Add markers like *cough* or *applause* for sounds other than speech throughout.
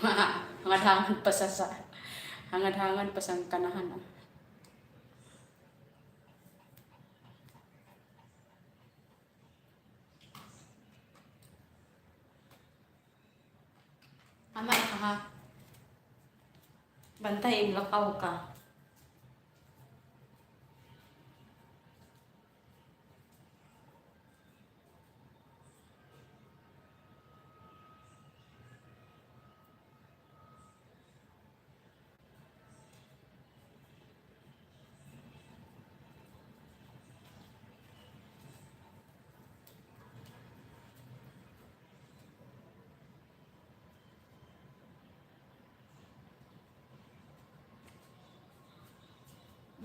*laughs* Hangad-hangad pa sa sa. Hangad-hangad pa sa kanahan. ah. Ama ha. Bantay, lakaw ka.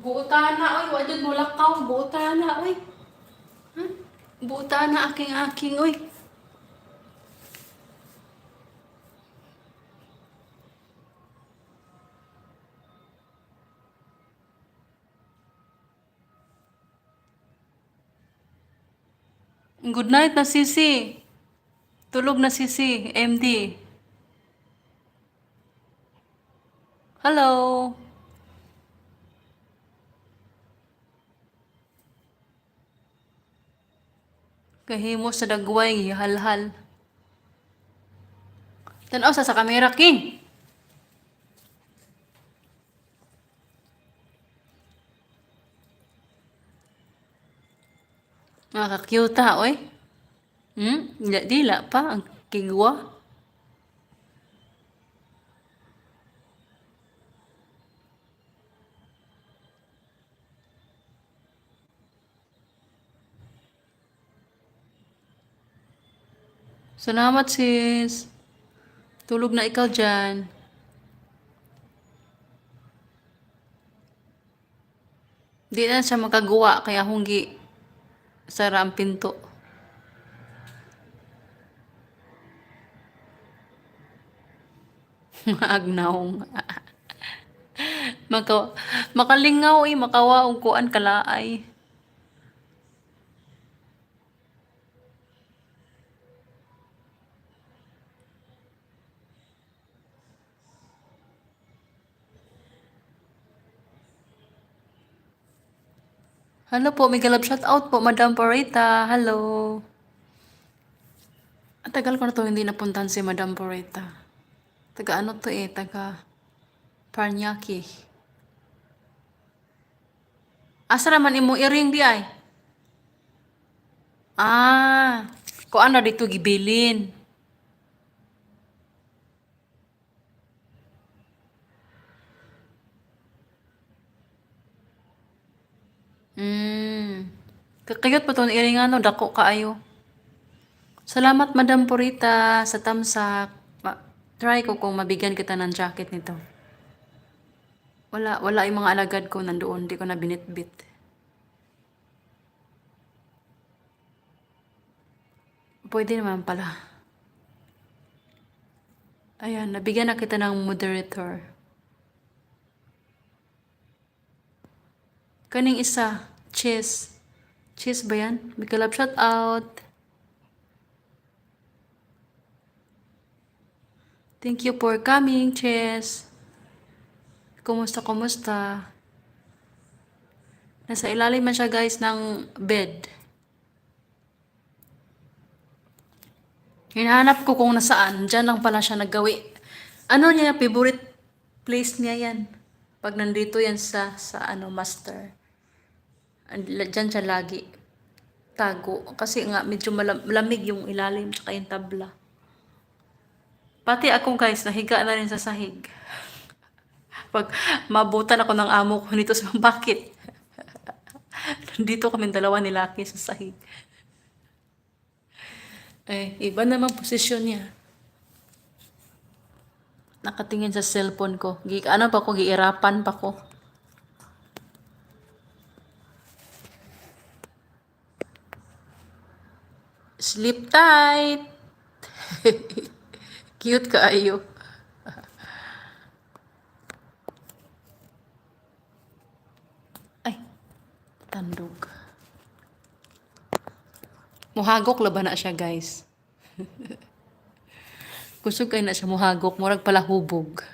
Buuta na, oy. Wajud mo lakaw. Buuta na, oy. Hmm? Buuta na aking-aking, oy. Good night na Sisi. Tulog na Sisi, MD. Hello. Kahimo sa dagway, halhal. Tanaw sa sa kamera, King. Nakaka-cute ha, oy. Hmm? Dila, dila pa, ang kigwa. Salamat, sis. Tulog na ikaw dyan. Di na siya makagawa, kaya hunggi sara pinto. *laughs* Agnaong. *laughs* Maka, makalingaw eh, makawa og kuan kalaay. Hello po, may galab shout out po, Madam Poreta. Hello. Ang tagal ko na to hindi napuntahan si Madam Poreta. Taga ano to eh, taga Paranaque. Asa naman imo iring di ay? Ah, ko ano dito gibilin. Kakayot pa to iring ano, dako kaayo. Salamat Madam Purita sa tamsak. Ma- try ko kung mabigyan kita ng jacket nito. Wala, wala yung mga alagad ko nandoon. Hindi ko na binitbit. Pwede naman pala. Ayan, nabigyan na kita ng moderator. Kaning isa, cheese. Cheese ba yan? May kalab shout out. Thank you for coming, Chess. Kumusta, kumusta? Nasa ilalim man siya, guys, ng bed. Hinahanap ko kung nasaan. Diyan lang pala siya naggawi. Ano niya, favorite place niya yan. Pag nandito yan sa, sa ano, master. And, Diyan siya lagi. Tago. Kasi nga, medyo malam- malamig yung ilalim tsaka yung tabla. Pati ako guys, nahiga na rin sa sahig. *laughs* Pag mabutan ako ng amo ko nito sa *laughs* bakit? *laughs* Nandito kami dalawa ni Lucky sa sahig. Eh, iba naman posisyon niya. Nakatingin sa cellphone ko. Ano pa ko, giirapan pa ko. Sleep tight. *laughs* Cute ka ayo. Ay, tandog. Muhagok laban na siya, guys. *laughs* Kusog kay na siya muhagok, murag pala hubog.